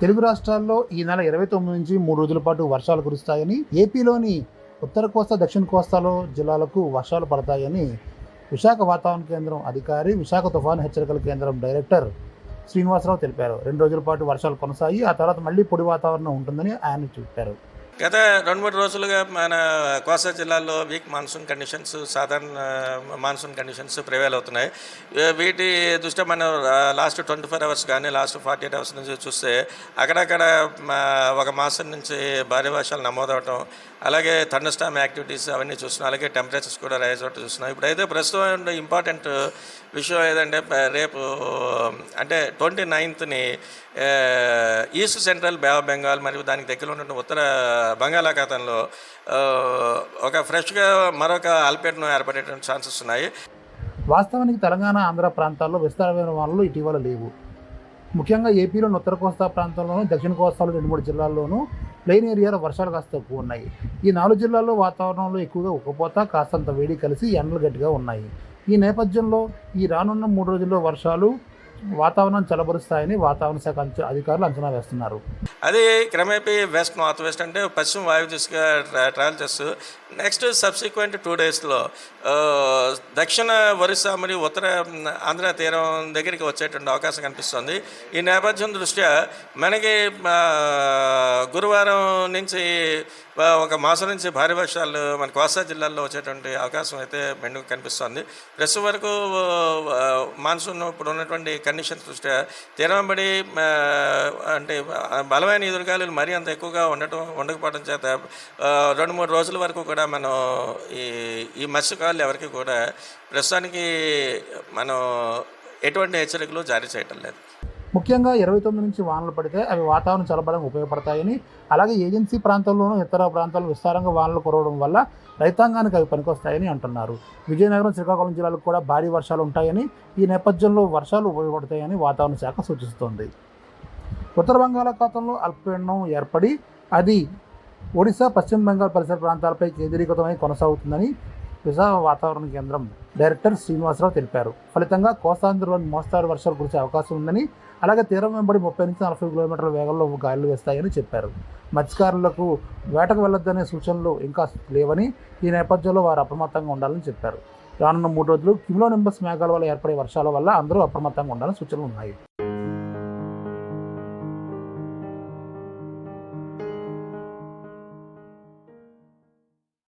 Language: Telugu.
తెలుగు రాష్ట్రాల్లో ఈ నెల ఇరవై తొమ్మిది నుంచి మూడు రోజుల పాటు వర్షాలు కురుస్తాయని ఏపీలోని ఉత్తర కోస్తా దక్షిణ కోస్తాలో జిల్లాలకు వర్షాలు పడతాయని విశాఖ వాతావరణ కేంద్రం అధికారి విశాఖ తుఫాను హెచ్చరికల కేంద్రం డైరెక్టర్ శ్రీనివాసరావు తెలిపారు. రెండు రోజుల పాటు వర్షాలు కొనసాగి ఆ తర్వాత మళ్ళీ పొడి వాతావరణం ఉంటుందని ఆయన చెప్పారు. గత రెండు మూడు రోజులుగా మన కోస్తా జిల్లాలో వీక్ మాన్సూన్ కండిషన్స్ సాధారణ మాన్సూన్ కండిషన్స్ ప్రివేల్ అవుతున్నాయి వీటి దృష్ట్యా మనం లాస్ట్ ట్వంటీ ఫోర్ అవర్స్ కానీ లాస్ట్ ఫార్టీ ఎయిట్ అవర్స్ నుంచి చూస్తే అక్కడక్కడ ఒక మాసం నుంచి భారీ వర్షాలు నమోదవటం అలాగే థండర్స్టామ్ యాక్టివిటీస్ అవన్నీ చూస్తున్నాం అలాగే టెంపరేచర్స్ కూడా రైజ్ అవుట్ చూస్తున్నాం. ఇప్పుడైతే ప్రస్తుతం ఇంపార్టెంట్ విషయం ఏదంటే రేపు అంటే twenty నైన్త్ని east central bay of Bengal మరియు దానికి దగ్గర ఉన్న ఉత్తర బంగాళాఖాతంలో ఒక ఫ్రెష్గా మరొక అల్పేట్ను ఏర్పడేటువంటి ఛాన్సెస్ ఉన్నాయి. వాస్తవానికి తెలంగాణ ఆంధ్ర ప్రాంతాల్లో విస్తారమైన వానలు ఇటీవల లేవు. ముఖ్యంగా ఏపీలోని ఉత్తర కోస్తా ప్రాంతంలోనూ దక్షిణ కోస్తాలో రెండు మూడు జిల్లాల్లోనూ ప్లెయిన్ ఏరియాలో వర్షాలు కాస్త తక్కువ ఉన్నాయి. ఈ నాలుగు జిల్లాల్లో వాతావరణంలో ఎక్కువగా ఉక్కపోత కాస్తంత వేడి కలిసి ఎండలు గట్టిగా ఉన్నాయి. ఈ నేపథ్యంలో ఈ రానున్న మూడు రోజుల్లో వర్షాలు వాతావరణం చలబరుస్తాయని వాతావరణ శాఖ అధికారులు అంచనా వేస్తున్నారు. అది క్రమేపీ వెస్ట్ నార్త్ వెస్ట్ అంటే పశ్చిమ వాయువు దిశగా ట్రా- ట్రావెల్ చేస్తూ నెక్స్ట్ సబ్సిక్వెంట్ టూ డేస్లో దక్షిణ ఒరిస్సా మరియు ఉత్తర ఆంధ్ర తీరం దగ్గరికి వచ్చేటువంటి అవకాశం కనిపిస్తుంది. ఈ నేపథ్యం దృష్ట్యా మనకి గురువారం నుంచి ఒక మాసం నుంచి భారీ వర్షాలు మన కోస్తా జిల్లాల్లో వచ్చేటువంటి అవకాశం అయితే మెండుగా కనిపిస్తుంది. ప్రస్తుతం వరకు మాన్సూన్ ఇప్పుడు ఉన్నటువంటి కండిషన్స్ దృష్ట్యా తీరంబడి అంటే బలమైన ఎదురుగాలు మరీ అంత ఎక్కువగా ఉండటం ఉండకపోవడం చేత రెండు మూడు రోజుల వరకు కూడా మనం ఈ ఈ మత్స్యకారులు ఎవరికి కూడా ప్రస్తుతానికి మనం ఎటువంటి హెచ్చరికలు జారీ చేయటం లేదు. ముఖ్యంగా ఇరవై తొమ్మిది నుంచి వానలు పడితే అవి వాతావరణం చల్లబడానికి ఉపయోగపడతాయని అలాగే ఏజెన్సీ ప్రాంతంలోనూ ఇతర ప్రాంతాల్లో విస్తారంగా వానలు కురవడం వల్ల రైతాంగానికి అవి పనికొస్తాయని అంటున్నారు. విజయనగరం శ్రీకాకుళం జిల్లాలకు కూడా భారీ వర్షాలు ఉంటాయని ఈ నేపథ్యంలో వర్షాలు ఉపయోగపడతాయని వాతావరణ శాఖ సూచిస్తోంది. ఉత్తర బంగాళాఖాతంలో అల్పపీడనం ఏర్పడి అది ఒడిశా పశ్చిమ బెంగాల్ పరిసర ప్రాంతాలపై కేంద్రీకృతమై కొనసాగుతుందని విశాఖ వాతావరణ కేంద్రం డైరెక్టర్ శ్రీనివాసరావు తెలిపారు. ఫలితంగా కోస్తాంధ్రలోని మోస్తారు వర్షాలు కురిసే అవకాశం ఉందని అలాగే తీరం వెంబడి ముప్పై నుంచి నలభై కిలోమీటర్ల వేగంలో గాలులు వేస్తాయని చెప్పారు. మత్స్యకారులకు వేటకు వెళ్ళొద్దనే సూచనలు ఇంకా లేవని ఈ నేపథ్యంలో వారు అప్రమత్తంగా ఉండాలని చెప్పారు. రానున్న మూడు రోజులు కిమ్లో నింబస్ మేఘాల వల్ల ఏర్పడే వర్షాల వల్ల అందరూ అప్రమత్తంగా ఉండాలని సూచనలు ఉన్నాయి.